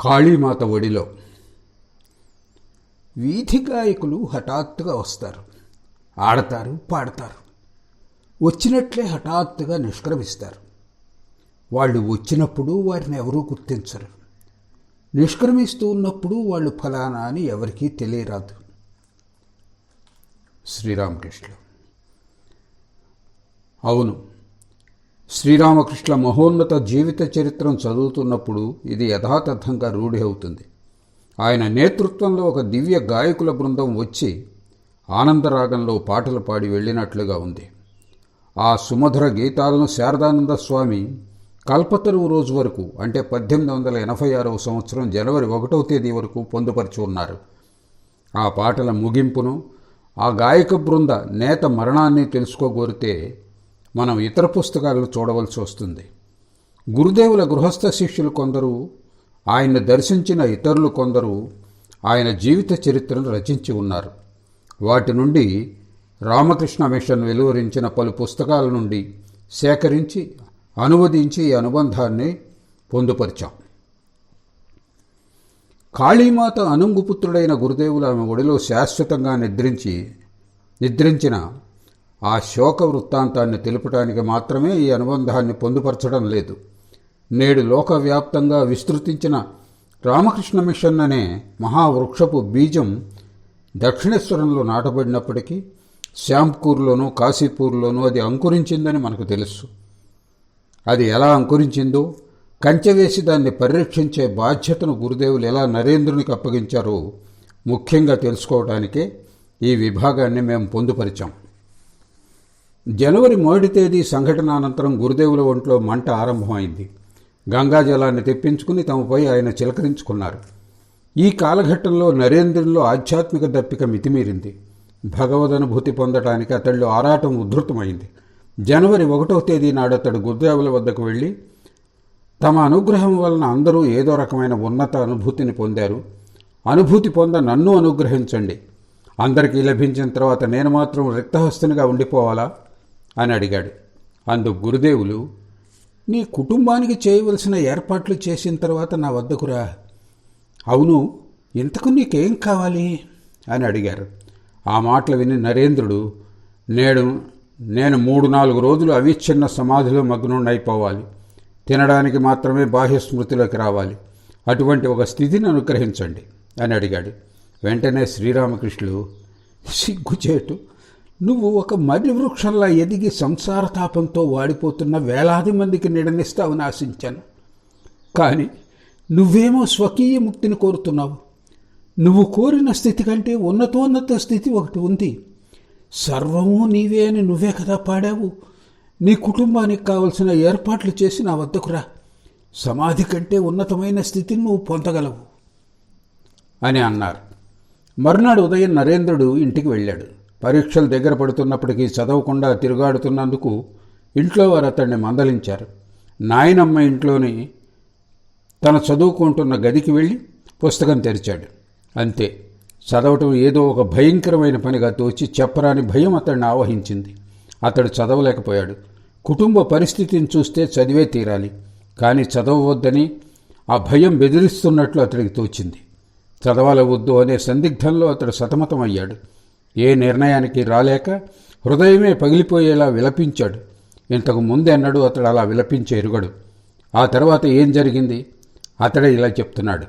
కాళీమాత ఒడిలో. వీధి గాయకులు హఠాత్తుగా వస్తారు. ఆడతారు పాడతారు. వచ్చినట్లే హఠాత్తుగా నిష్క్రమిస్తారు. వాళ్ళు వచ్చినప్పుడు వారిని ఎవరూ గుర్తించరు. నిష్క్రమిస్తూ ఉన్నప్పుడు వాళ్ళు ఫలానా అని ఎవరికీ తెలియరాదు. శ్రీరామకృష్ణ అవును శ్రీరామకృష్ణ మహోన్నత జీవిత చరిత్రం చదువుతున్నప్పుడు ఇది యథాతథంగా రూఢి అవుతుంది. ఆయన నేతృత్వంలో ఒక దివ్య గాయకుల బృందం వచ్చి ఆనందరాగంలో పాటలు పాడి వెళ్ళినట్లుగా ఉంది. ఆ సుమధుర గీతాలను శారదానంద స్వామి కల్పతరువు రోజు వరకు అంటే పద్దెనిమిది వందల ఎనభై ఆరవ సంవత్సరం జనవరి ఒకటవ తేదీ వరకు పొందుపరిచి ఉన్నారు. ఆ పాటల ముగింపును ఆ గాయక బృంద నేత మరణాన్ని తెలుసుకోగోరితే మనం ఇతర పుస్తకాలను చూడవలసి వస్తుంది. గురుదేవుల గృహస్థ శిష్యులు కొందరు ఆయన్ని దర్శించిన ఇతరులు కొందరు ఆయన జీవిత చరిత్రను రచించి ఉన్నారు. వాటి నుండి రామకృష్ణ మిషన్ వెలువరించిన పలు పుస్తకాల నుండి సేకరించి అనువదించి ఈ అనుబంధాన్ని పొందుపరిచాం. కాళీమాత అనుంగుపుత్రుడైన గురుదేవులు ఆమె ఒడిలో శాశ్వతంగా నిద్రించి నిద్రించిన ఆ శోక వృత్తాంతాన్ని తెలుపటానికి మాత్రమే ఈ అనుబంధాన్ని పొందుపరచడం లేదు. నేడు లోకవ్యాప్తంగా విస్తృతించిన రామకృష్ణ మిషన్ అనే మహావృక్షపు బీజం దక్షిణేశ్వరంలో నాటబడినప్పటికీ శ్యాంపూర్లోనూ కాశీపూర్లోనూ అది అంకురించిందని మనకు తెలుసు. అది ఎలా అంకురించిందో కంచె వేసి దాన్ని పరిరక్షించే బాధ్యతను గురుదేవులు ఎలా నరేంద్రునికి అప్పగించారో ముఖ్యంగా తెలుసుకోవడానికే ఈ విభాగాన్ని మేము పొందుపరిచాం. జనవరి మొదటి తేదీ సంఘటన అనంతరం గురుదేవుల ఒంట్లో మంట ఆరంభమైంది. గంగాజలాన్ని తెప్పించుకుని తమపై ఆయన చిలకరించుకున్నారు. ఈ కాలఘట్టంలో నరేంద్రుల్లో ఆధ్యాత్మిక దప్పిక మితిమీరింది. భగవదనుభూతి పొందటానికి అతడిలో ఆరాటం ఉధృతమైంది. జనవరి ఒకటో తేదీ నాడు అతడు గురుదేవుల వద్దకు వెళ్ళి తమ అనుగ్రహం వలన అందరూ ఏదో రకమైన ఉన్నత అనుభూతిని పొందారు. అనుభూతి పొంద నన్ను అనుగ్రహించండి. అందరికీ లభించిన తర్వాత నేను మాత్రం రిక్తహస్తునిగా ఉండిపోవాలా? అని అడిగాడు. అందుకు గురుదేవులు నీ కుటుంబానికి చేయవలసిన ఏర్పాట్లు చేసిన తర్వాత నా వద్దకురా అవును ఇంతకు నీకేం కావాలి? అని అడిగారు. ఆ మాటలు విని నరేంద్రుడు నేడు నేను మూడు నాలుగు రోజులు అవిచ్ఛిన్న సమాధిలో మగ్నుండైపోవాలి. తినడానికి మాత్రమే బాహ్య స్మృతిలోకి రావాలి. అటువంటి ఒక స్థితిని అనుగ్రహించండి అని అడిగాడు. వెంటనే శ్రీరామకృష్ణుడు సిగ్గుచేటు నువ్వు ఒక మర్రి వృక్షంలా ఎదిగి సంసార తాపంతో వాడిపోతున్న వేలాది మందికి నిడనిస్తావని ఆశించాను కానీ నువ్వేమో స్వకీయ ముక్తిని కోరుతున్నావు. నువ్వు కోరిన స్థితి కంటే ఉన్నతోన్నత స్థితి ఒకటి ఉంది. సర్వము నీవే అని నువ్వే కదా పాడావు. నీ కుటుంబానికి కావలసిన ఏర్పాట్లు చేసి నా వద్దకు రా. సమాధి కంటే ఉన్నతమైన స్థితిని నువ్వు పొందగలవు. అని అన్నారు. మరునాడు ఉదయం నరేంద్రుడు ఇంటికి వెళ్ళాడు. పరీక్షలు దగ్గర పడుతున్నప్పటికీ చదవకుండా తిరుగాడుతున్నందుకు ఇంట్లో వారు అతన్ని మందలించారు. నాయనమ్మ ఇంట్లోని తన చదువుకుంటున్న గదికి వెళ్ళి పుస్తకం తెరిచాడు. అంతే. చదవటం ఏదో ఒక భయంకరమైన పనిగా తోచి చెప్పరాని భయం అతడిని ఆవహించింది. అతడు చదవలేకపోయాడు. కుటుంబ పరిస్థితిని చూస్తే చదివే తీరాలి. కానీ చదవవద్దని ఆ భయం బెదిరిస్తున్నట్లు అతడికి తోచింది. చదవాలవద్దు అనే సందిగ్ధంలో అతడు సతమతమయ్యాడు. ఏ నిర్ణయానికి రాలేక హృదయమే పగిలిపోయేలా విలపించాడు. ఇంతకు ముందెన్నడూ అతడు అలా విలపించే ఎరుగడు. ఆ తర్వాత ఏం జరిగింది? అతడే ఇలా చెప్తున్నాడు.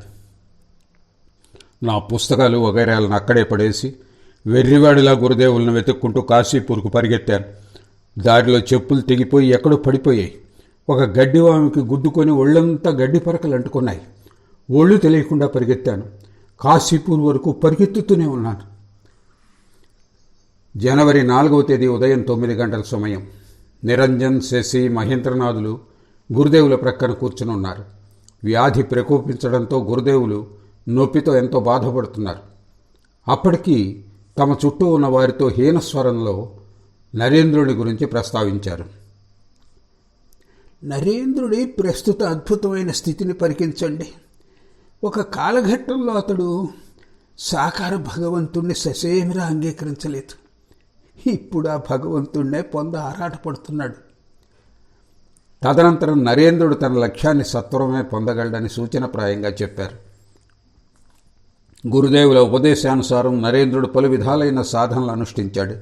నా పుస్తకాలు వగైరాలను అక్కడే పడేసి వెర్రివాడిలా గురుదేవులను వెతుక్కుంటూ కాశీపూర్కు పరిగెత్తాను. దారిలో చెప్పులు తెగిపోయి ఎక్కడో పడిపోయాయి. ఒక గడ్డివామికి గుద్దుకొని ఒళ్ళంతా గడ్డి పరకలు అంటుకున్నాయి. ఒళ్ళు తెలియకుండా పరిగెత్తాను. కాశీపూర్ వరకు పరిగెత్తుతూనే ఉన్నాను. జనవరి నాలుగవ తేదీ ఉదయం తొమ్మిది గంటల సమయం. నిరంజన్ శశి మహేంద్రనాథులు గురుదేవుల ప్రక్కన కూర్చుని ఉన్నారు వ్యాధి ప్రకోపించడంతో గురుదేవులు నొప్పితో ఎంతో బాధపడుతున్నారు. అప్పటికీ తమ చుట్టూ ఉన్న వారితో హీనస్వరంలో నరేంద్రుడి గురించి ప్రస్తావించారు. నరేంద్రుడి ప్రస్తుత అద్భుతమైన స్థితిని పరికించండి. ఒక కాలఘట్టంలో అతడు సాకార భగవంతుణ్ణి ససేమిరా అంగీకరించలేదు. ఇప్పుడు ఆ భగవంతుణ్ణే పొంద ఆరాటపడుతున్నాడు. తదనంతరం నరేంద్రుడు తన లక్ష్యాన్ని సత్వరమే పొందగలడని సూచనప్రాయంగా చెప్పారు. గురుదేవుల ఉపదేశానుసారం నరేంద్రుడు పలు విధాలైన సాధనలు అనుష్ఠించాడు.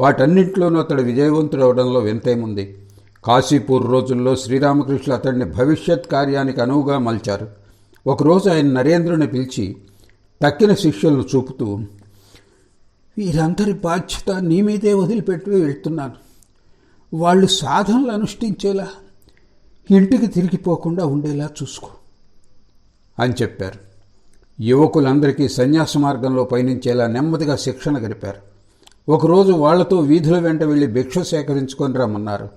వాటన్నింటిలోనూ అతడు విజయవంతుడవడంలో వింతేముంది కాశీపూర్ రోజుల్లో శ్రీరామకృష్ణులు అతడిని భవిష్యత్ కార్యానికి అనువుగా మలిచారు. ఒకరోజు ఆయన నరేంద్రుని పిలిచి తక్కిన శిష్యులను చూపుతూ వీరందరి బాధ్యత నీ మీదే వదిలిపెట్టి వెళ్తున్నాను. వాళ్ళు సాధనలు అనుష్ఠించేలా ఇంటికి తిరిగిపోకుండా ఉండేలా చూసుకో అని చెప్పారు. యువకులందరికీ సన్యాస మార్గంలో పయనించేలా నెమ్మదిగా శిక్షణ గడిపారు. ఒకరోజు వాళ్ళతో వీధుల వెంట వెళ్ళి భిక్ష సేకరించుకొని రమ్మన్నారు.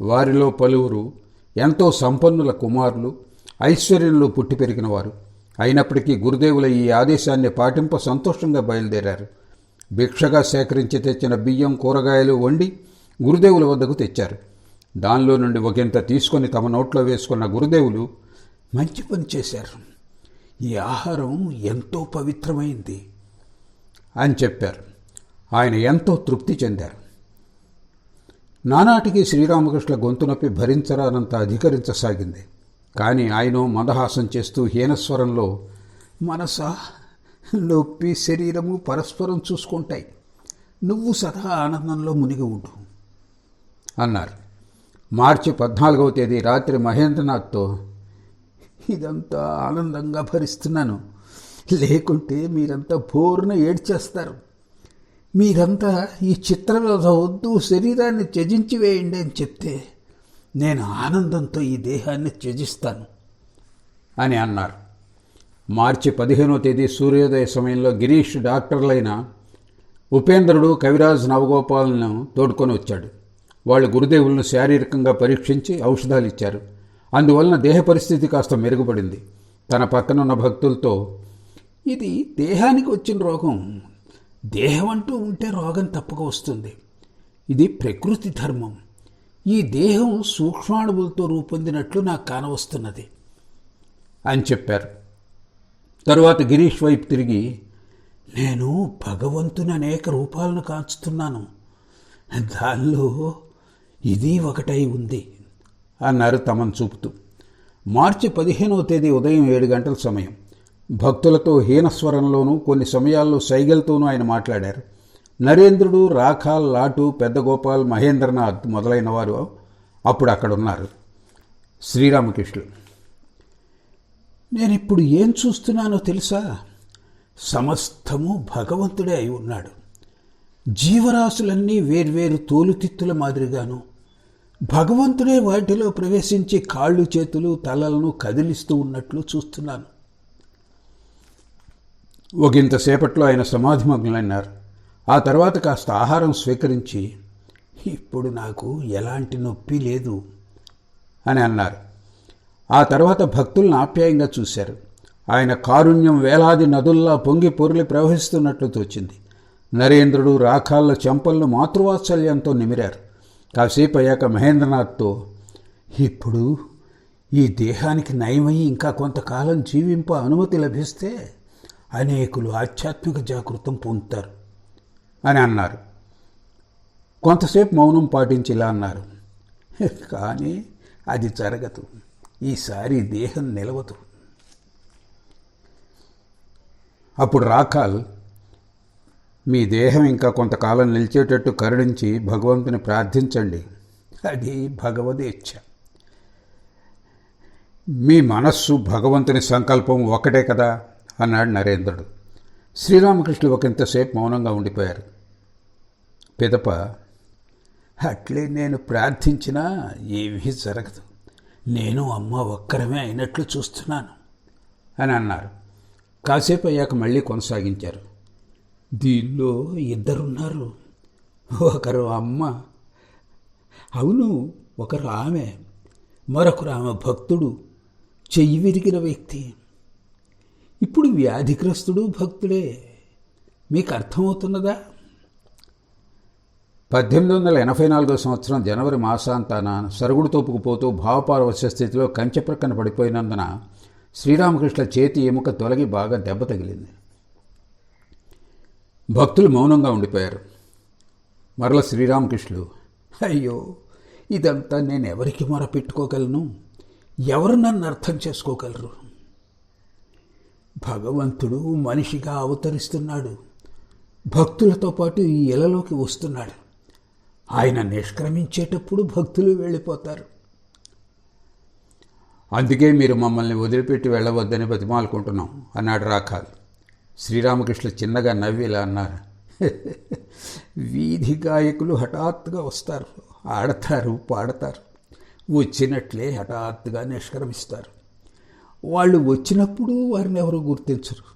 వారిలో పలువురు ఎంతో సంపన్నుల కుమారులు ఐశ్వర్యంలో పుట్టి పెరిగినవారు. అయినప్పటికీ గురుదేవుల ఈ ఆదేశాన్ని పాటింప సంతోషంగా బయలుదేరారు. భిక్షగా సేకరించి తెచ్చిన బియ్యం కూరగాయలు వండి గురుదేవుల వద్దకు తెచ్చారు. దానిలో నుండి ఒకంత తీసుకొని తమ నోట్లో వేసుకున్న గురుదేవులు మంచి పని చేశారు. ఈ ఆహారం ఎంతో పవిత్రమైంది అని చెప్పారు. ఆయన ఎంతో తృప్తి చెందారు. నానాటికి శ్రీరామకృష్ణ గొంతు నొప్పి భరించరానంత అధికరించసాగింది. కానీ ఆయన మందహాసం చేస్తూ హీనస్వరంలో మనసా నొప్పి శరీరము పరస్పరం చూసుకుంటాయి. నువ్వు సదా ఆనందంలో మునిగి ఉండు. అన్నారు. మార్చి పద్నాలుగవ తేదీ రాత్రి మహేంద్రనాథ్తో ఇదంతా ఆనందంగా భరిస్తున్నాను. లేకుంటే మీరంతా బోరున ఏడ్చేస్తారు. మీరంతా ఈ చిత్రరథ వద్దు శరీరాన్ని త్యజించి వేయండి అని చెప్తే నేను ఆనందంతో ఈ దేహాన్ని త్యజిస్తాను అని అన్నారు. మార్చి పదిహేనో తేదీ సూర్యోదయ సమయంలో గిరీష్ డాక్టర్లైన ఉపేంద్రుడు కవిరాజ్ నవగోపాలను తోడుకొని వచ్చాడు. వాళ్ళు గురుదేవులను శారీరకంగా పరీక్షించి ఔషధాలు ఇచ్చారు. అందువలన దేహ పరిస్థితి కాస్త మెరుగుపడింది. తన పక్కనున్న భక్తులతో ఇది దేహానికి వచ్చిన రోగం. దేహం అంటూ ఉంటే రోగం తప్పక వస్తుంది. ఇది ప్రకృతి ధర్మం. ఈ దేహం సూక్ష్మాణువులతో రూపొందినట్లు నాకు కానవస్తున్నది. అని చెప్పారు. తరువాత గిరీష్ వైపు తిరిగి నేను భగవంతుని అనేక రూపాలను కాంచుతున్నాను. దానిలో ఇది ఒకటై ఉంది అన్నారు తమను చూపుతూ. మార్చి పదిహేనవ తేదీ ఉదయం ఏడు గంటల సమయం. భక్తులతో హీనస్వరంలోనూ కొన్ని సమయాల్లో సైగలతోనూ ఆయన మాట్లాడారు. నరేంద్రుడు రాఖాల్ లాటు పెద్ద గోపాల్ మహేంద్రనాథ్ మొదలైన వారు అప్పుడు అక్కడ ఉన్నారు నేనిప్పుడు నేను ఇప్పుడు ఏం చూస్తున్నానో తెలుసా? సమస్తము భగవంతుడే అయి ఉన్నాడు. జీవరాశులన్నీ వేర్వేరు తోలుతిత్తుల మాదిరిగాను భగవంతుడే వాటిలో ప్రవేశించి కాళ్ళు చేతులు తలలను కదిలిస్తూ ఉన్నట్లు చూస్తున్నాను. ఒకంతసేపట్లో ఆయన సమాధిమగ్నులైనారు ఆ తర్వాత కాస్త ఆహారం స్వీకరించి ఇప్పుడు నాకు ఎలాంటి నొప్పి లేదు అని అన్నారు. ఆ తర్వాత భక్తులను ఆప్యాయంగా చూశారు. ఆయన కారుణ్యం వేలాది నదుల్లా పొంగి పొర్లి ప్రవహిస్తున్నట్లు తోచింది. నరేంద్రుడు రాఖాళ్ళ చెంపలను మాతృవాత్సల్యంతో నిమిరారు. కాసేపు అయ్యాక మహేంద్రనాథ్తో ఇప్పుడు ఈ దేహానికి నయమయ్యి ఇంకా కొంతకాలం జీవింప అనుమతి లభిస్తే అనేకులు ఆధ్యాత్మిక జాగృతం పొందుతారు అని అన్నారు. కొంతసేపు మౌనం పాటించి ఇలా అన్నారు. కానీ అది జరగదు. ఈసారి దేహం నిలవదు. అప్పుడు రాకాల్ మీ దేహం ఇంకా కొంతకాలం నిలిచేటట్టు కరుణించి భగవంతుని ప్రార్థించండి. అది భగవదేచ్ఛ. మీ మనస్సు భగవంతుని సంకల్పం ఒకటే కదా? అన్నాడు నరేంద్రుడు. శ్రీరామకృష్ణుడు ఒకంతసేపు మౌనంగా ఉండిపోయారు. పిదప అట్లే నేను ప్రార్థించినా ఏమీ జరగదు. నేను అమ్మ ఒక్కరమే అయినట్లు చూస్తున్నాను అని అన్నారు. కాసేపు అయ్యాక మళ్ళీ కొనసాగించారు. దీనిలో ఇద్దరున్నారు. ఒకరు అమ్మ అవును ఒకరు ఆమె మరొకరు ఆమె భక్తుడు చెయ్యి విరిగిన వ్యక్తి. ఇప్పుడు వ్యాధిగ్రస్తుడు భక్తుడే. మీకు అర్థమవుతున్నదా? పద్దెనిమిది వందల ఎనభై నాలుగో సంవత్సరం జనవరి మాసాంతాన సరుగుడు తోపుకుపోతూ భావపారవశ్య స్థితిలో కంచె ప్రక్కన పడిపోయినందున శ్రీరామకృష్ణ చేతి ఎముక తొలగి బాగా దెబ్బ తగిలింది. భక్తులు మౌనంగా ఉండిపోయారు. మరల శ్రీరామకృష్ణులు అయ్యో ఇదంతా నేను ఎవరికి మొరపెట్టుకోగలను? ఎవరు నన్ను అర్థం చేసుకోగలరు? భగవంతుడు మనిషిగా అవతరిస్తున్నాడు. భక్తులతో పాటు ఈ ఇలలోకి వస్తున్నాడు. ఆయన నిష్క్రమించేటప్పుడు భక్తులు వెళ్ళిపోతారు. అందుకే మీరు మమ్మల్ని వదిలిపెట్టి వెళ్ళవద్దని బతిమాలుకుంటున్నాం అన్నాడు రాఖాల్. శ్రీరామకృష్ణ చిన్నగా నవ్విలా అన్నారు. వీధి గాయకులు హఠాత్తుగా వస్తారు. ఆడతారు పాడతారు. వచ్చినట్లే హఠాత్తుగా నిష్క్రమిస్తారు. వాళ్ళు వచ్చినప్పుడు వారిని ఎవరు గుర్తించరు.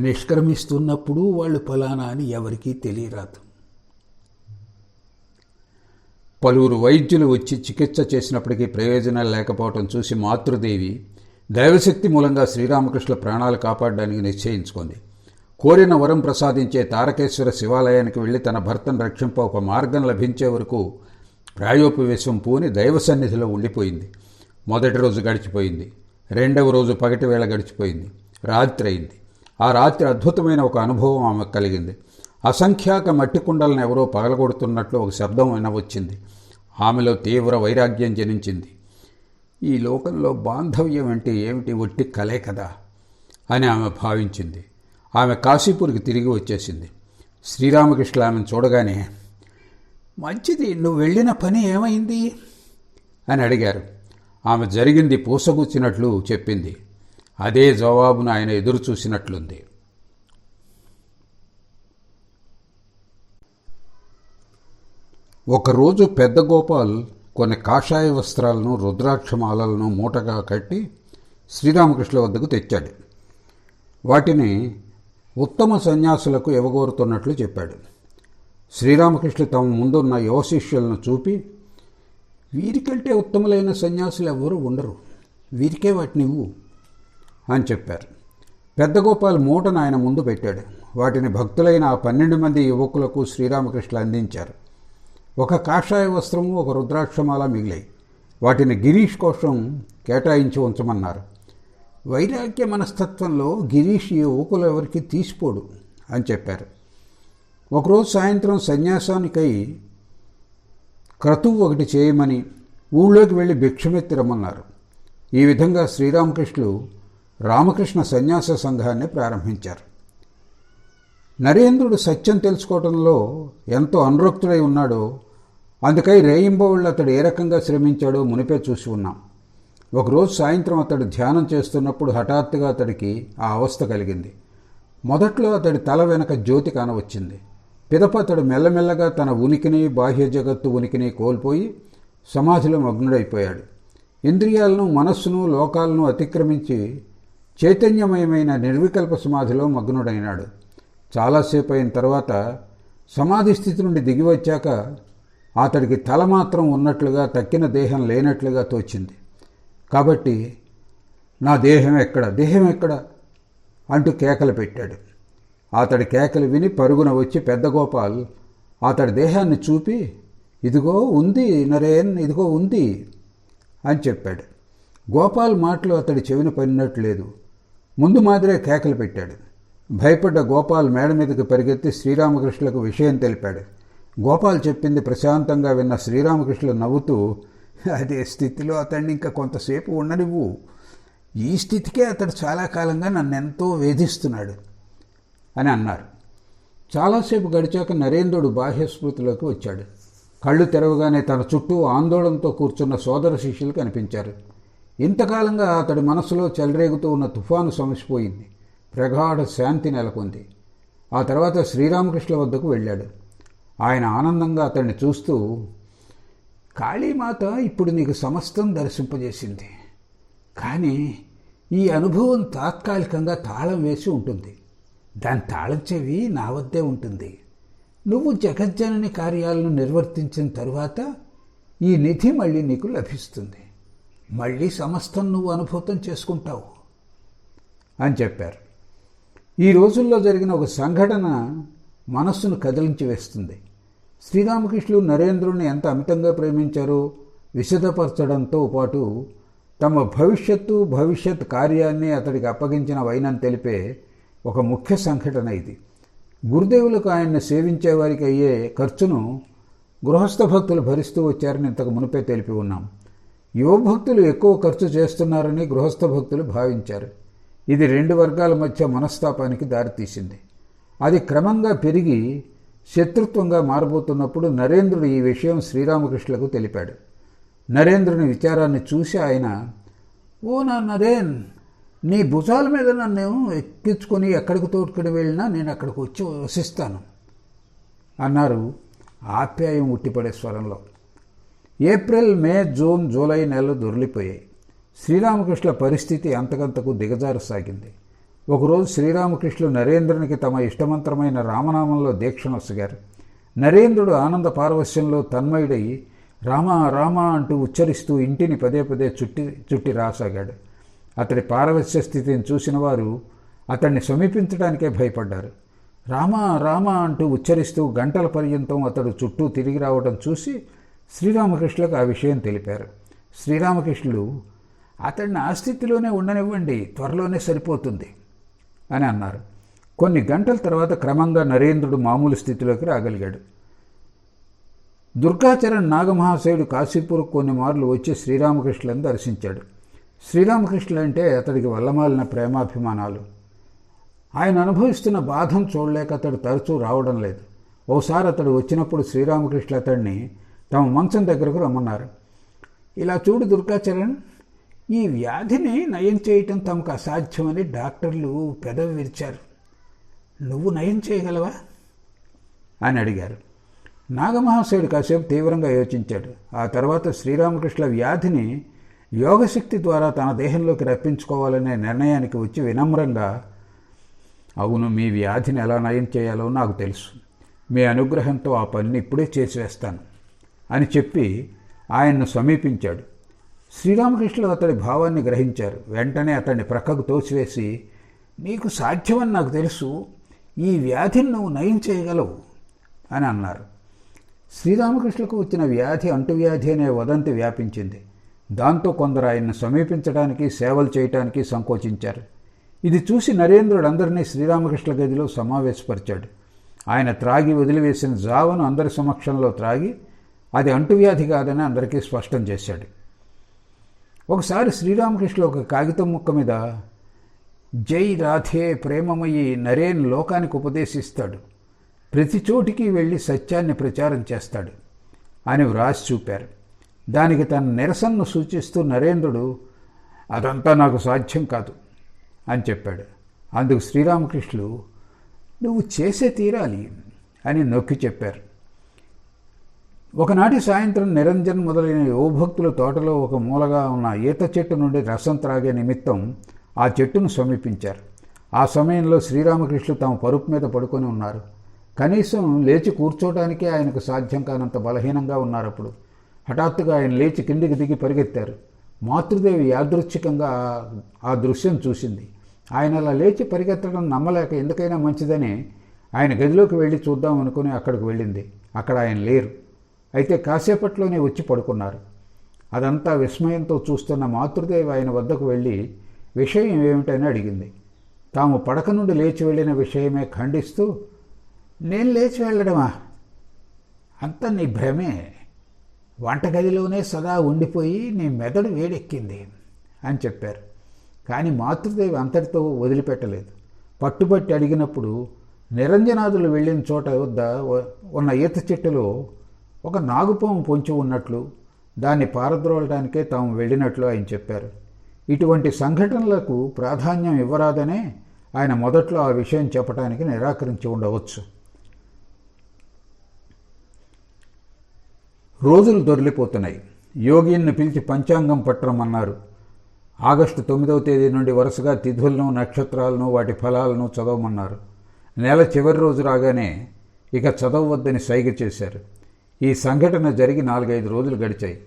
నిష్క్రమిస్తున్నప్పుడు వాళ్ళు ఫలానా అని ఎవరికీ తెలియరాదు. పలువురు వైద్యులు వచ్చి చికిత్స చేసినప్పటికీ ప్రయోజనాలు లేకపోవటం చూసి మాతృదేవి దైవశక్తి మూలంగా శ్రీరామకృష్ణ ప్రాణాలు కాపాడడానికి నిశ్చయించుకుంది. కోరిన వరం ప్రసాదించే తారకేశ్వర శివాలయానికి వెళ్ళి తన భర్తను రక్షింప ఒక మార్గం లభించే వరకు ప్రాయోపవేశం పూని దైవ సన్నిధిలో ఉండిపోయింది. మొదటి రోజు గడిచిపోయింది. రెండవ రోజు పగటి వేళ గడిచిపోయింది. రాత్రి అయింది. ఆ రాత్రి అద్భుతమైన ఒక అనుభవం ఆమెకు కలిగింది. అసంఖ్యాక మట్టి కుండలను ఎవరో పగలగొడుతున్నట్లు ఒక శబ్దం వినవచ్చింది. ఆమెలో తీవ్ర వైరాగ్యం జనించింది. ఈ లోకంలో బాంధవ్యం అంటే ఏమిటి? ఒట్టి కలే కదా అని ఆమె భావించింది. ఆమె కాశీపూర్కి తిరిగి వచ్చేసింది. శ్రీరామకృష్ణ ఆమెను చూడగానే మంచిది నువ్వు వెళ్ళిన పని ఏమైంది? అని అడిగారు. ఆమె జరిగింది పూసగుచ్చినట్లు చెప్పింది. అదే జవాబును ఆయన ఎదురు చూసినట్లుంది ఒకరోజు పెద్ద గోపాల్ కొన్ని కాషాయ వస్త్రాలను రుద్రాక్షమాలలను మూటగా కట్టి శ్రీరామకృష్ణ వద్దకు తెచ్చాడు. వాటిని ఉత్తమ సన్యాసులకు ఇవ్వగోరుతున్నట్లు చెప్పాడు. శ్రీరామకృష్ణ తమ ముందున్న యువశిష్యులను చూపి వీరికంటే ఉత్తములైన సన్యాసులు ఎవరూ ఉండరు. వీరికే వాటిని ఇవ్వు అని చెప్పారు. పెద్ద గోపాల్ మూటను ఆయన ముందు పెట్టాడు. వాటిని భక్తులైన ఆ పన్నెండు మంది యువకులకు శ్రీరామకృష్ణ అందించారు. ఒక కాషాయ వస్త్రము ఒక రుద్రాక్షమాల మిగిలాయి. వాటిని గిరీష్ కోసం కేటాయించి ఉంచమన్నారు. వైరాగ్య మనస్తత్వంలో గిరీష్ ఈ యువకులు ఎవరికి తీసిపోడు అని చెప్పారు. ఒకరోజు సాయంత్రం సన్యాసానికై క్రతువు ఒకటి చేయమని ఊళ్ళోకి వెళ్ళి భిక్షమెత్తి రమ్మన్నారు. ఈ విధంగా శ్రీరామకృష్ణులు రామకృష్ణ సన్యాస సంఘాన్ని ప్రారంభించారు. నరేంద్రుడు సత్యం తెలుసుకోవడంలో ఎంతో అనురక్తుడై ఉన్నాడో. అందుకై రేయింబవుళ్ళు అతడు ఏ రకంగా శ్రమించాడో మునిపే చూసి ఉన్నాం. ఒకరోజు సాయంత్రం అతడు ధ్యానం చేస్తున్నప్పుడు హఠాత్తుగా అతడికి ఆ అవస్థ కలిగింది. మొదట్లో అతడి తల వెనక జ్యోతి కానవచ్చింది. పిదప అతడు మెల్లమెల్లగా తన ఉనికిని బాహ్య జగత్తు ఉనికిని కోల్పోయి సమాధిలో మగ్నుడైపోయాడు. ఇంద్రియాలను మనస్సును లోకాలను అతిక్రమించి చైతన్యమయమైన నిర్వికల్ప సమాధిలో మగ్నుడైనాడు. చాలాసేపు అయిన తర్వాత సమాధి స్థితి నుండి దిగి వచ్చాక అతడికి తల మాత్రం ఉన్నట్లుగా తక్కిన దేహం లేనట్లుగా తోచింది. కాబట్టి నా దేహం ఎక్కడ? దేహం ఎక్కడ? అంటూ కేకలు పెట్టాడు. అతడి కేకలు విని పరుగున వచ్చి పెద్ద గోపాల్ అతడి దేహాన్ని చూపి ఇదిగో ఉంది నరేన్ ఇదిగో ఉంది అని చెప్పాడు. గోపాల్ మాటలు అతడి చెవిన పడినట్టు లేదు. ముందు మాదిరే కేకలు పెట్టాడు. భయపడ్డ గోపాల్ మేడ మీదకి పరిగెత్తి శ్రీరామకృష్ణులకు విషయం తెలిపాడు. గోపాల్ చెప్పింది ప్రశాంతంగా విన్న శ్రీరామకృష్ణులు నవ్వుతూ అదే స్థితిలో అతన్ని ఇంకా కొంతసేపు ఉండనివ్వు. ఈ స్థితికే అతడు చాలా కాలంగా నన్ను ఎంతో వేధిస్తున్నాడు అని అన్నారు. చాలాసేపు గడిచాక నరేంద్రుడు బాహ్యస్మృతిలోకి వచ్చాడు. కళ్ళు తెరవగానే తన చుట్టూ ఆందోళనతో కూర్చున్న సోదర శిష్యులు కనిపించారు. ఇంతకాలంగా అతడి మనసులో చెలరేగుతూ ఉన్న తుఫాను సమసిపోయింది. ప్రగాఢ శాంతి నెలకొంది. ఆ తర్వాత శ్రీరామకృష్ణ వద్దకు వెళ్ళాడు. ఆయన ఆనందంగా అతన్ని చూస్తూ కాళీమాత ఇప్పుడు నీకు సమస్తం దర్శింపజేసింది. కానీ ఈ అనుభవం తాత్కాలికంగా తాళం వేసి ఉంటుంది. దాని తాళం చెవి నా వద్దే ఉంటుంది. నువ్వు జగజ్జనని కార్యాలను నిర్వర్తించిన తరువాత ఈ నిధి మళ్ళీ నీకు లభిస్తుంది. మళ్ళీ సమస్తం నువ్వు అనుభూతం చేసుకుంటావు. అని చెప్పారు. ఈ రోజుల్లో జరిగిన ఒక సంఘటన మనస్సును కదిలించి వేస్తుంది. శ్రీరామకృష్ణులు నరేంద్రుని ఎంత అమితంగా ప్రేమించారో విశదపరచడంతో పాటు తమ భవిష్యత్తు భవిష్యత్ కార్యాన్ని అతడికి అప్పగించిన వైనని తెలిపే ఒక ముఖ్య సంఘటన ఇది. గురుదేవులకు ఆయన్ని సేవించే వారికి అయ్యే ఖర్చును గృహస్థ భక్తులు భరిస్తూ వచ్చారని ఇంతకు మునిపే తెలిపి ఉన్నాం. యువభక్తులు ఎక్కువ ఖర్చు చేస్తున్నారని గృహస్థ భక్తులు భావించారు. ఇది రెండు వర్గాల మధ్య మనస్తాపానికి దారితీసింది. అది క్రమంగా పెరిగి శత్రుత్వంగా మారబోతున్నప్పుడు నరేంద్రుడు ఈ విషయం శ్రీరామకృష్ణులకు తెలిపాడు. నరేంద్రుని విచారాన్ని చూసి ఆయన ఓ నా నరేన్ నీ భుజాల మీద నన్ను ఎక్కించుకొని ఎక్కడికి తోడుకుని వెళ్ళినా నేను అక్కడికి వచ్చి వసిస్తాను అన్నారు ఆప్యాయం ఉట్టిపడే స్వరంలో. ఏప్రిల్ మే జూన్ జూలై నెలలు దొరిలిపోయాయి శ్రీరామకృష్ణ పరిస్థితి అంతకంతకు దిగజారసాగింది. ఒకరోజు శ్రీరామకృష్ణులు నరేంద్రునికి తమ ఇష్టమంత్రమైన రామనామంలో దీక్షనొసగారు నరేంద్రుడు ఆనంద పారవస్యంలో తన్మయుడయి రామ రామ అంటూ ఉచ్చరిస్తూ ఇంటిని పదే పదే చుట్టి చుట్టి రాసాగాడు. అతడి పారవస్య స్థితిని చూసిన వారు అతన్ని సమీపించడానికే భయపడ్డారు. రామ రామ అంటూ ఉచ్చరిస్తూ గంటల పర్యంతం అతడు చుట్టూ తిరిగి రావడం చూసి శ్రీరామకృష్ణులకు ఆ విషయం తెలిపారు. శ్రీరామకృష్ణులు అతడిని ఆ స్థితిలోనే ఉండనివ్వండి త్వరలోనే సరిపోతుంది అని అన్నారు. కొన్ని గంటల తర్వాత క్రమంగా నరేంద్రుడు మామూలు స్థితిలోకి రాగలిగాడు. దుర్గాచరణ్ నాగమహాశయుడు కాశీపూర్ కొన్ని మార్లు వచ్చి శ్రీరామకృష్ణులను దర్శించాడు. శ్రీరామకృష్ణులు అంటే అతడికి వల్లమాలిన ప్రేమాభిమానాలు. ఆయన అనుభవిస్తున్న బాధను చూడలేక అతడు తరచూ రావడం లేదు. ఓసారి అతడు వచ్చినప్పుడు శ్రీరామకృష్ణ అతడిని తమ మంచం దగ్గరకు రమ్మన్నారు. ఇలా చూడు దుర్గాచరణ్ ఈ వ్యాధిని నయం చేయటం తమకు అసాధ్యమని డాక్టర్లు పెదవి విరిచారు. నువ్వు నయం చేయగలవా? అని అడిగారు. నాగమహాశయుడు కాసేపు తీవ్రంగా యోచించాడు. ఆ తర్వాత శ్రీరామకృష్ణ వ్యాధిని యోగశక్తి ద్వారా తన దేహంలోకి రప్పించుకోవాలనే నిర్ణయానికి వచ్చి వినమ్రంగా అవును మీ వ్యాధిని ఎలా నయం చేయాలో నాకు తెలుసు. మీ అనుగ్రహంతో ఆ పనిని ఇప్పుడే చేసి వేస్తాను అని చెప్పి ఆయన్ను సమీపించాడు. శ్రీరామకృష్ణులు అతడి భావాన్ని గ్రహించారు. వెంటనే అతన్ని ప్రక్కకు తోసివేసి నీకు సాధ్యమని నాకు తెలుసు ఈ వ్యాధిని నువ్వు నయం చేయగలవు అని అన్నారు. శ్రీరామకృష్ణులకు వచ్చిన వ్యాధి అంటువ్యాధి అనే వదంతి వ్యాపించింది. దాంతో కొందరు ఆయన్ను సమీపించడానికి సేవలు చేయటానికి సంకోచించారు. ఇది చూసి నరేంద్రుడు అందరినీ శ్రీరామకృష్ణ గదిలో సమావేశపరిచాడు. ఆయన త్రాగి వదిలివేసిన జావను అందరి సమక్షంలో త్రాగి అది అంటువ్యాధి కాదని అందరికీ స్పష్టం చేశాడు. ఒకసారి శ్రీరామకృష్ణ ఒక కాగితం ముక్క మీద జై రాధే ప్రేమమయ్యి నరేన్ లోకానికి ఉపదేశిస్తాడు. ప్రతి చోటికి వెళ్ళి సత్యాన్ని ప్రచారం చేస్తాడు అని వ్రాసి చూపారు. దానికి తన నిరసనను సూచిస్తూ నరేంద్రుడు అదంతా నాకు సాధ్యం కాదు అని చెప్పాడు. అందుకు శ్రీరామకృష్ణులు నువ్వు చేసే తీరాలి అని నొక్కి చెప్పారు. ఒకనాటి సాయంత్రం నిరంజన్ మొదలైన యువభక్తుల తోటలో ఒక మూలగా ఉన్న ఈత చెట్టు నుండి రసం త్రాగే నిమిత్తం ఆ చెట్టును సమీపించారు. ఆ సమయంలో శ్రీరామకృష్ణులు తమ పరుపు మీద పడుకొని ఉన్నారు. కనీసం లేచి కూర్చోవడానికే ఆయనకు సాధ్యం కానంత బలహీనంగా ఉన్నారు అప్పుడు. హఠాత్తుగా ఆయన లేచి కిందికి దిగి పరిగెత్తారు. మాతృదేవి యాదృచ్ఛికంగా ఆ దృశ్యం చూసింది. ఆయన అలా లేచి పరిగెత్తడం నమ్మలేక ఎందుకైనా మంచిదని ఆయన గదిలోకి వెళ్ళి చూద్దాం అనుకుని అక్కడికి వెళ్ళింది. అక్కడ ఆయన లేరు. అయితే కాసేపట్లోనే వచ్చి పడుకున్నారు. అదంతా విస్మయంతో చూస్తున్న మాతృదేవి ఆయన వద్దకు వెళ్ళి విషయం ఏమిటని అడిగింది. తాము పడక నుండి లేచి వెళ్ళిన విషయమే ఖండిస్తూ నేను లేచి వెళ్ళడమా? అంత నీ భ్రమే. వంటగదిలోనే సదా ఉండిపోయి నీ మెదడు వేడెక్కింది అని చెప్పారు. కానీ మాతృదేవి అంతటితో వదిలిపెట్టలేదు. పట్టుబట్టి అడిగినప్పుడు నిరంజనాదులు వెళ్ళిన చోట వద్ద ఉన్న ఈత చెట్టులో ఒక నాగుపాము పొంచి ఉన్నట్లు దాన్ని పారద్రోలడానికే తాము వెళ్ళినట్లు ఆయన చెప్పారు. ఇటువంటి సంఘటనలకు ప్రాధాన్యం ఇవ్వరాదనే ఆయన మొదట్లో ఆ విషయం చెప్పడానికి నిరాకరించి ఉండవచ్చు. రోజులు దొరిలిపోతున్నాయి యోగిని పిలిచి పంచాంగం పట్టరమన్నారు ఆగస్టు తొమ్మిదవ తేదీ నుండి వరుసగా తిథులను నక్షత్రాలను వాటి ఫలాలను చదవమన్నారు. నెల చివరి రోజు రాగానే ఇక చదవవద్దని సైగ చేశారు. ఈ సంఘటన జరిగి నాలుగైదు రోజులు గడిచాయి.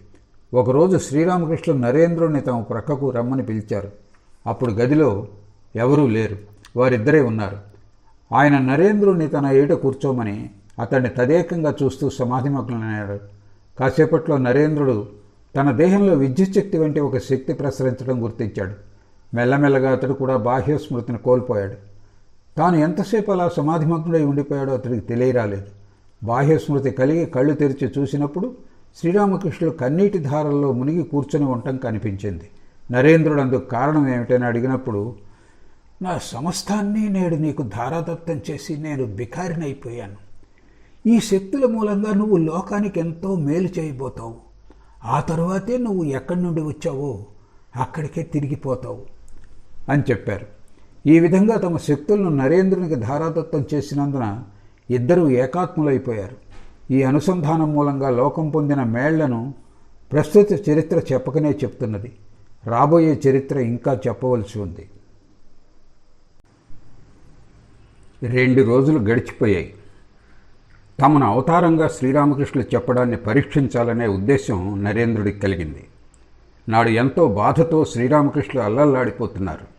ఒకరోజు శ్రీరామకృష్ణులు నరేంద్రుని తమ ప్రక్కకు రమ్మని పిలిచారు. అప్పుడు గదిలో ఎవరూ లేరు. వారిద్దరే ఉన్నారు. ఆయన నరేంద్రుని తన ఏట కూర్చోమని అతన్ని తదేకంగా చూస్తూ సమాధిమగ్నయ్యాడు కాసేపట్లో నరేంద్రుడు తన దేహంలో విద్యుత్ శక్తి వంటి ఒక శక్తి ప్రసరించడం గుర్తించాడు. మెల్లమెల్లగా అతడు కూడా బాహ్య స్మృతిని కోల్పోయాడు. తాను ఎంతసేపు అలా సమాధిమగ్నుడై ఉండిపోయాడో అతడికి తెలియరాలేదు. బాహ్యస్మృతి కలిగి కళ్ళు తెరిచి చూసినప్పుడు శ్రీరామకృష్ణుడు కన్నీటి ధారల్లో మునిగి కూర్చొని ఉండటం కనిపించింది. నరేంద్రుడు అందుకు కారణం ఏమిటని అడిగినప్పుడు నా సమస్తాన్ని నేడు నీకు ధారాదత్తం చేసి నేను బికారినైపోయాను. ఈ శక్తుల మూలంగా నువ్వు లోకానికి ఎంతో మేలు చేయబోతావు. ఆ తర్వాతే నువ్వు ఎక్కడి నుండి వచ్చావో అక్కడికే తిరిగిపోతావు అని చెప్పారు. ఈ విధంగా తమ శక్తులను నరేంద్రునికి ధారాదత్తం చేసినందున ఇద్దరూ ఏకాత్ములైపోయారు. ఈ అనుసంధానం మూలంగా లోకం పొందిన మేళ్ళను ప్రస్తుత చరిత్ర చెప్పకనే చెప్తున్నది. రాబోయే చరిత్ర ఇంకా చెప్పవలసి ఉంది. రెండు రోజులు గడిచిపోయాయి. తమను అవతారంగా శ్రీరామకృష్ణులు చెప్పడాన్ని పరీక్షించాలనే ఉద్దేశం నరేంద్రుడికి కలిగింది. నాడు ఎంతో బాధతో శ్రీరామకృష్ణులు అల్లల్లాడిపోతున్నారు.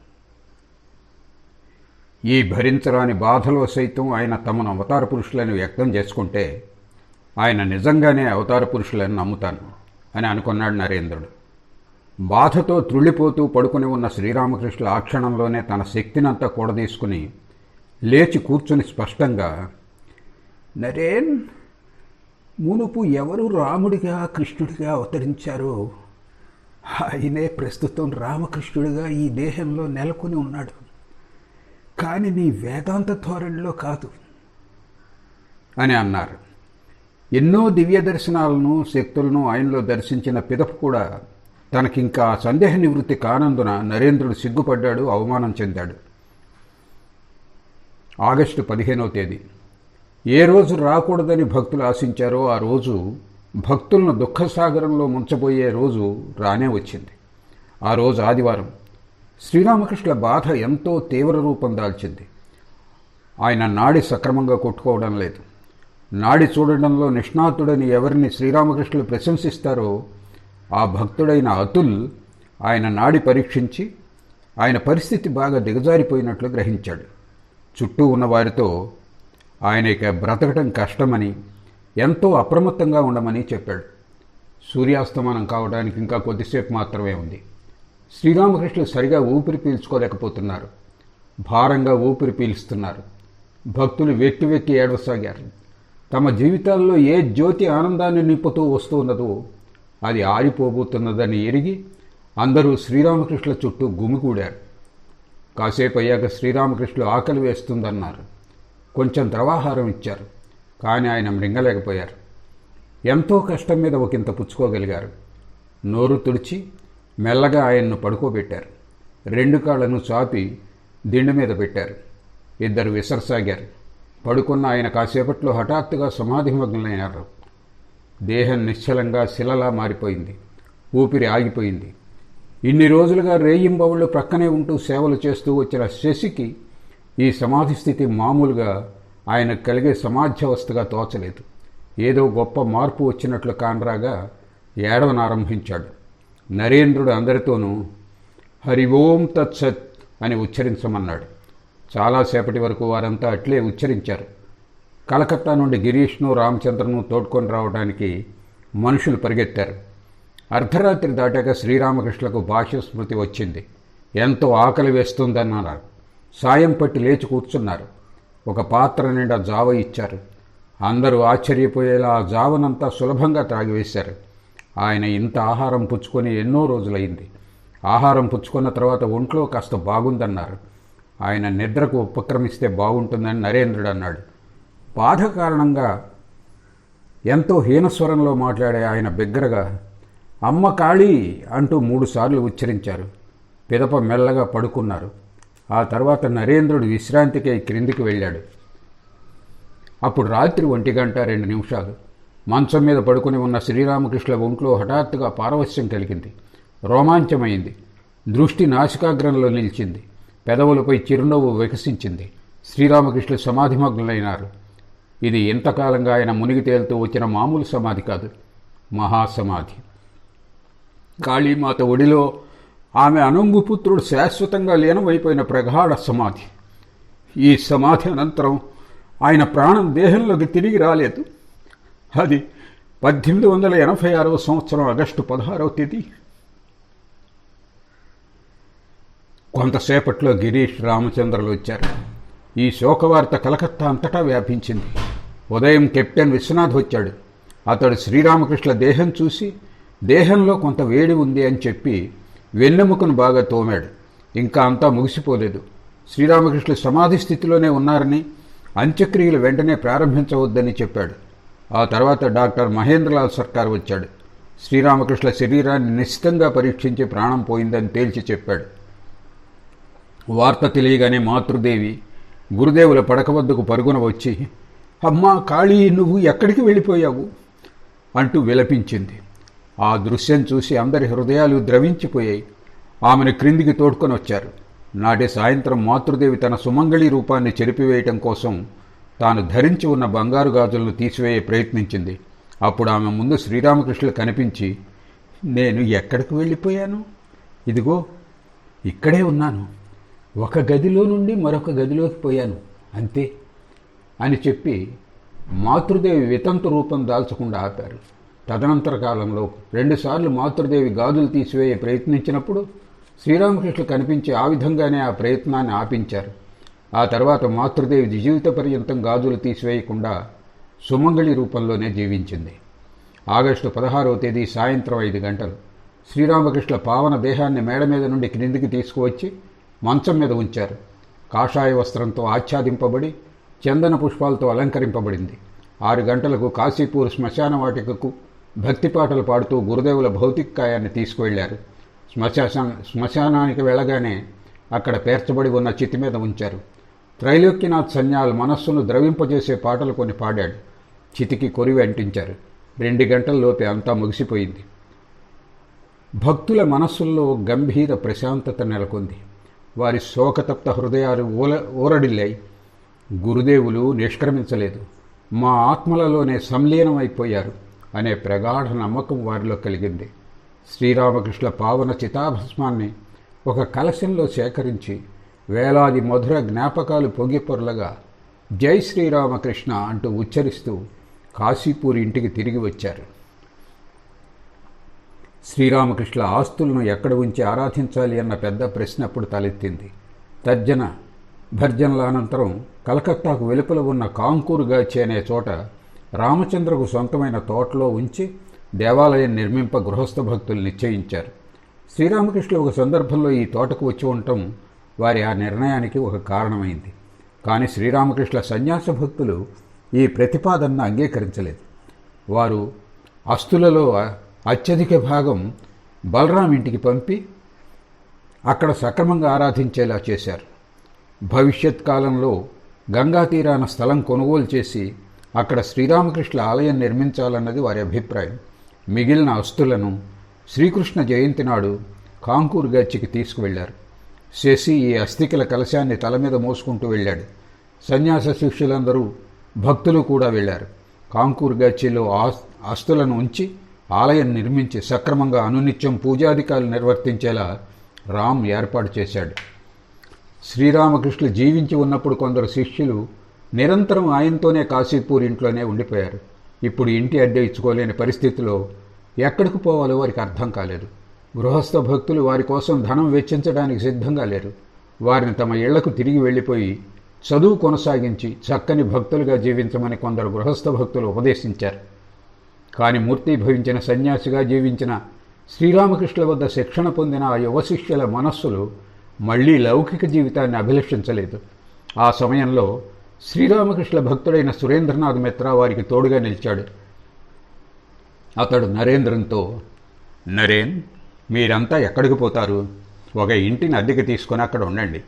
ఈ భరించరాని బాధలో సైతం ఆయన తమను అవతార పురుషులని వ్యక్తం చేసుకుంటే ఆయన నిజంగానే అవతార పురుషులని నమ్ముతాను అని అనుకున్నాడు నరేంద్రుడు. బాధతో త్రుళ్ళిపోతూ పడుకుని ఉన్న శ్రీరామకృష్ణుల ఆ క్షణంలోనే తన శక్తినంతా కూడదీసుకుని లేచి కూర్చుని స్పష్టంగా నరేన్ మునుపు ఎవరు రాముడిగా కృష్ణుడిగా అవతరించారో ఆయనే ప్రస్తుతం రామకృష్ణుడిగా ఈ దేహంలో నెలకొని ఉన్నాడు. కానీ నీ వేదాంత ధోరణిలో కాదు. అని అన్నారు. ఎన్నో దివ్య దర్శనాలను శక్తులను ఆయనలో దర్శించిన పిదపు కూడా తనకింకా సందేహ నివృత్తి కానందున నరేంద్రుడు సిగ్గుపడ్డాడు అవమానం చెందాడు. ఆగస్టు పదిహేనవ తేదీ. ఏ రోజు రాకూడదని భక్తులు ఆశించారో ఆ రోజు భక్తులను దుఃఖసాగరంలో ముంచబోయే రోజు రానే వచ్చింది. ఆ రోజు ఆదివారం. శ్రీరామకృష్ణుల బాధ ఎంతో తీవ్ర రూపం దాల్చింది. ఆయన నాడి సక్రమంగా కొట్టుకోవడం లేదు. నాడి చూడడంలో నిష్ణాతుడని ఎవరిని శ్రీరామకృష్ణులు ప్రశంసిస్తారో ఆ భక్తుడైన అతుల్ ఆయన నాడి పరీక్షించి ఆయన పరిస్థితి బాగా దిగజారిపోయినట్లు గ్రహించాడు. చుట్టూ ఉన్న వారితో ఆయన ఇక బ్రతకటం కష్టమని ఎంతో అప్రమత్తంగా ఉండమని చెప్పాడు. సూర్యాస్తమానం కావడానికి ఇంకా కొద్దిసేపు మాత్రమే ఉంది. శ్రీరామకృష్ణులు సరిగా ఊపిరి పీల్చుకోలేకపోతున్నారు. భారంగా ఊపిరి పీలుస్తున్నారు. భక్తులు వెక్కి వెక్కి ఏడవసాగారు. తమ జీవితాల్లో ఏ జ్యోతి ఆనందాన్ని నింపుతూ వస్తున్నదో అది ఆరిపోబోతున్నదని ఎరిగి అందరూ శ్రీరామకృష్ణుల చుట్టూ గుమికూడారు కాసేపు అయ్యాక శ్రీరామకృష్ణులు ఆకలి వేస్తుందన్నారు. కొంచెం ద్రవాహారం ఇచ్చారు కానీ ఆయన మృంగలేకపోయారు. ఎంతో కష్టం మీద ఒకంత పుచ్చుకోగలిగారు. నోరు తుడిచి మెల్లగా ఆయన్ను పడుకోబెట్టారు. రెండు కాళ్ళను చాపి దిండు మీద పెట్టారు. ఇద్దరు విసరసాగారు. పడుకున్న ఆయన కాసేపట్లో హఠాత్తుగా సమాధిమగ్నులైనారు. దేహం నిశ్చలంగా శిలలా మారిపోయింది. ఊపిరి ఆగిపోయింది. ఇన్ని రోజులుగా రేయింబవుళ్ళు ప్రక్కనే ఉంటూ సేవలు చేస్తూ వచ్చిన శశికి ఈ సమాధి స్థితి మామూలుగా ఆయన కలిగే సమాధ్యవస్థగా తోచలేదు. ఏదో గొప్ప మార్పు వచ్చినట్లు కానరాగా ఏడవనారంభించాడు. నరేంద్రుడు అందరితోనూ హరి ఓం తత్సత్ అని ఉచ్చరించమన్నాడు. చాలాసేపటి వరకు వారంతా అట్లే ఉచ్చరించారు. కలకత్తా నుండి గిరీష్ను రామచంద్రను తోడ్కొని రావడానికి మనుషులు పరిగెత్తారు. అర్ధరాత్రి దాటాక శ్రీరామకృష్ణకు భాష్య స్మృతి వచ్చింది. ఎంతో ఆకలి వేస్తుందన్నారు? సాయం పట్టి లేచి కూర్చున్నారు. ఒక పాత్ర నిండా జావ ఇచ్చారు. అందరూ ఆశ్చర్యపోయేలా ఆ జావనంతా సులభంగా త్రాగివేశారు. ఆయన ఇంత ఆహారం పుచ్చుకొని ఎన్నో రోజులైంది. ఆహారం పుచ్చుకున్న తర్వాత ఒంట్లో కాస్త బాగుందన్నారు. ఆయన నిద్రకు ఉపక్రమిస్తే బాగుంటుందని నరేంద్రుడు అన్నాడు. బాధ కారణంగా ఎంతో హీనస్వరంలో మాట్లాడే ఆయన బిగ్గరగా అమ్మ కాళీ అంటూ మూడుసార్లు ఉచ్చరించారు. పిదప మెల్లగా పడుకున్నారు. ఆ తర్వాత నరేంద్రుడు విశ్రాంతికై క్రిందికి వెళ్ళాడు. అప్పుడు రాత్రి ఒంటి గంట రెండు నిమిషాలు. మంచం మీద పడుకుని ఉన్న శ్రీరామకృష్ణుల ఒంట్లో హఠాత్తుగా పారవశ్యం కలిగింది. రోమాంచమైంది. దృష్టి నాసికాగ్రంలో నిలిచింది. పెదవులపై చిరునవ్వు వికసించింది. శ్రీరామకృష్ణులు సమాధిమగ్నులైనారు. ఇది ఇంతకాలంగా ఆయన మునిగి తేలుతూ వచ్చిన మామూలు సమాధి కాదు. మహాసమాధి. కాళీమాత ఒడిలో ఆమె అనుంగుపుత్రుడు శాశ్వతంగా లీనమైపోయిన ప్రగాఢ సమాధి. ఈ సమాధి అనంతరం ఆయన ప్రాణం దేహంలోకి తిరిగి రాలేదు. అది పద్దెనిమిది వందల ఎనభై ఆరవ సంవత్సరం ఆగస్టు పదహారవ తేదీ. కొంతసేపట్లో గిరీష్ రామచంద్రలు వచ్చారు. ఈ శోకవార్త కలకత్తా అంతటా వ్యాపించింది. ఉదయం కెప్టెన్ విశ్వనాథ్ వచ్చాడు. అతడు శ్రీరామకృష్ణ దేహం చూసి దేహంలో కొంత వేడి ఉంది అని చెప్పి వెన్నెముకను బాగా తోమాడు. ఇంకా అంతా ముగిసిపోలేదు. శ్రీరామకృష్ణ సమాధి స్థితిలోనే ఉన్నారని అంత్యక్రియలు వెంటనే ప్రారంభించవద్దని చెప్పాడు. ఆ తర్వాత డాక్టర్ మహేంద్రలాల్ సర్కార్ వచ్చాడు. శ్రీరామకృష్ణ శరీరాన్ని నిశ్చితంగా పరీక్షించి ప్రాణం పోయిందని తేల్చి చెప్పాడు. వార్త తెలియగానే మాతృదేవి గురుదేవుల పడక వద్దకు పరుగున వచ్చి అమ్మా కాళీ నువ్వు ఎక్కడికి వెళ్ళిపోయావు? అంటూ విలపించింది. ఆ దృశ్యం చూసి అందరి హృదయాలు ద్రవించిపోయాయి. ఆమెను క్రిందికి తోడ్కొని వచ్చారు నాటి సాయంత్రం మాతృదేవి తన సుమంగళి రూపాన్ని చెరిపివేయటం కోసం తాను ధరించి ఉన్న బంగారు గాజులను తీసివేయ ప్రయత్నించింది. అప్పుడు ఆమె ముందు శ్రీరామకృష్ణులు కనిపించి నేను ఎక్కడికి వెళ్ళిపోయాను? ఇదిగో ఇక్కడే ఉన్నాను. ఒక గదిలో నుండి మరొక గదిలోకి పోయాను. అంతే అని చెప్పి మాతృదేవి వితంతు రూపం దాల్చకుండా ఆపారు. తదనంతర కాలంలో రెండుసార్లు మాతృదేవి గాజులు తీసివేయ ప్రయత్నించినప్పుడు శ్రీరామకృష్ణులు కనిపించి ఆ విధంగానే ఆ ప్రయత్నాన్ని ఆపించారు. ఆ తర్వాత మాతృదేవి జీవిత పర్యంతం గాజులు తీసివేయకుండా సుమంగళి రూపంలోనే జీవించింది. ఆగస్టు పదహారవ తేదీ సాయంత్రం ఐదు గంటలు. శ్రీరామకృష్ణ పావన దేహాన్ని మేడ మీద నుండి క్రిందికి తీసుకువచ్చి మంచం మీద ఉంచారు. కాషాయ వస్త్రంతో ఆచ్ఛాదింపబడి చందన పుష్పాలతో అలంకరింపబడింది. ఆరు గంటలకు కాశీపూర్ శ్మశాన వాటికకు భక్తి పాటలు పాడుతూ గురుదేవుల భౌతిక కాయాన్ని తీసుకువెళ్ళారు శ్మశాన శ్మశానానికి వెళ్ళగానే అక్కడ పేర్చబడి ఉన్న చితి మీద ఉంచారు. త్రైలోక్యనాథ్ సన్యాల్ మనస్సును ద్రవింపజేసే పాటలు కొన్ని పాడాడు. చితికి కొరివి అంటించారు. రెండు గంటల్లోపే అంతా ముగిసిపోయింది. భక్తుల మనస్సుల్లో గంభీర ప్రశాంతత నెలకొంది. వారి శోకతప్త హృదయాలు ఊల ఊరడిల్లాయి. గురుదేవులు నిష్క్రమించలేదు. మా ఆత్మలలోనే సంలీనమైపోయారు అనే ప్రగాఢ నమ్మకం వారిలో కలిగింది. శ్రీరామకృష్ణ పావన చితాభస్మాన్ని ఒక కలశంలో సేకరించి వేలాది మధుర జ్ఞాపకాలు పొంగిపొర్లగా జై శ్రీరామకృష్ణ అంటూ ఉచ్చరిస్తూ కాశీపూర్ ఇంటికి తిరిగి వచ్చారు. శ్రీరామకృష్ణ ఆస్తులను ఎక్కడ ఉంచి ఆరాధించాలి అన్న పెద్ద ప్రశ్న అప్పుడు తలెత్తింది. తర్జన భర్జనల అనంతరం కలకత్తాకు వెలుపల ఉన్న కాంకూరుగా అనే చోట రామచంద్రకు సొంతమైన తోటలో ఉంచి దేవాలయం నిర్మింప గృహస్థ భక్తులు నిశ్చయించారు. శ్రీరామకృష్ణ ఒక సందర్భంలో ఈ తోటకు వచ్చి ఉండటం వారి ఆ నిర్ణయానికి ఒక కారణమైంది. కానీ శ్రీరామకృష్ణ సన్యాస భక్తులు ఈ ప్రతిపాదనను అంగీకరించలేదు. వారు అస్తులలో అత్యధిక భాగం బలరాం ఇంటికి పంపి అక్కడ సక్రమంగా ఆరాధించేలా చేశారు. భవిష్యత్ కాలంలో గంగా తీరాన స్థలం కొనుగోలు చేసి అక్కడ శ్రీరామకృష్ణ ఆలయం నిర్మించాలన్నది వారి అభిప్రాయం. మిగిలిన అస్తులను శ్రీకృష్ణ జయంతి నాడు కాంకూరు గచ్చికి తీసుకువెళ్ళారు. చేసి ఈ అస్థికల కలశాన్ని తల మీద మోసుకుంటూ వెళ్ళాడు. సన్యాస శిష్యులందరూ భక్తులు కూడా వెళ్ళారు. కాంకూరు గచ్చిలో ఆస్తులను ఉంచి ఆలయం నిర్మించి సక్రమంగా అనునిత్యం పూజాధికారులు నిర్వర్తించేలా రామ్ ఏర్పాటు చేశాడు. శ్రీరామకృష్ణులు జీవించి ఉన్నప్పుడు కొందరు శిష్యులు నిరంతరం ఆయనతోనే కాశీపూర్ ఇంట్లోనే ఉండిపోయారు. ఇప్పుడు ఇంటి అడ్డ ఇచ్చుకోలేని పరిస్థితిలో ఎక్కడికి పోవాలో వారికి అర్థం కాలేదు. గృహస్థ భక్తులు వారి కోసం ధనం వెచ్చించడానికి సిద్ధంగా లేరు. వారిని తమ ఇళ్ళకు తిరిగి వెళ్ళిపోయి చదువు కొనసాగించి చక్కని భక్తులుగా జీవించమని కొందరు గృహస్థ భక్తులు ఉపదేశించారు. కానీ మూర్తిభవించిన సన్యాసిగా జీవించిన శ్రీరామకృష్ణుల వద్ద శిక్షణ పొందిన ఆ యువ శిష్యుల మనస్సులు మళ్ళీ లౌకిక జీవితాన్ని అభిలషించలేదు. ఆ సమయంలో శ్రీరామకృష్ణ భక్తుడైన సురేంద్రనాథ్ మిత్ర వారికి తోడుగా నిలిచాడు. అతడు నరేంద్రంతో నరేన్ మీరంతా ఎక్కడికి పోతారు? ఒక ఇంటిని అద్దెకి తీసుకొని అక్కడ ఉండండి.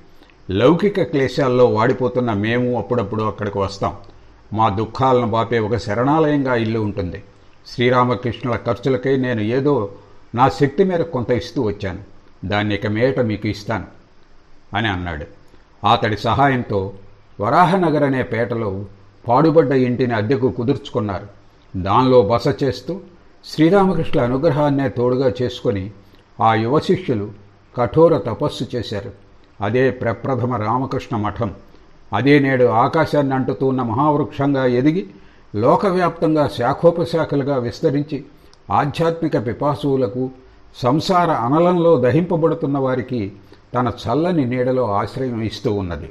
లౌకిక క్లేశాల్లో వాడిపోతున్న మేము అప్పుడప్పుడు అక్కడికి వస్తాం. మా దుఃఖాలను బాపే ఒక శరణాలయంగా ఇల్లు ఉంటుంది. శ్రీరామకృష్ణుల ఖర్చులకై నేను ఏదో నా శక్తి మేరకు కొంత ఇస్తూ వచ్చాను. దాన్ని ఇక మేట మీకు ఇస్తాను అని అన్నాడు. అతడి సహాయంతో వరాహనగర్ అనే పేటలో పాడుబడ్డ ఇంటిని అద్దెకు కుదుర్చుకున్నారు. దానిలో బస చేస్తూ శ్రీరామకృష్ణ అనుగ్రహాన్నే తోడుగా చేసుకొని ఆ యువ శిష్యులు కఠోర తపస్సు చేశారు. అదే ప్రప్రథమ రామకృష్ణ మఠం. అదే నేడు ఆకాశాన్ని అంటుతున్న మహావృక్షంగా ఎదిగి లోకవ్యాప్తంగా శాఖోపశాఖలుగా విస్తరించి ఆధ్యాత్మిక పిపాసువులకు సంసార అనలంలో దహింపబడుతున్న వారికి తన చల్లని నీడలో ఆశ్రయం ఇస్తూ ఉన్నది.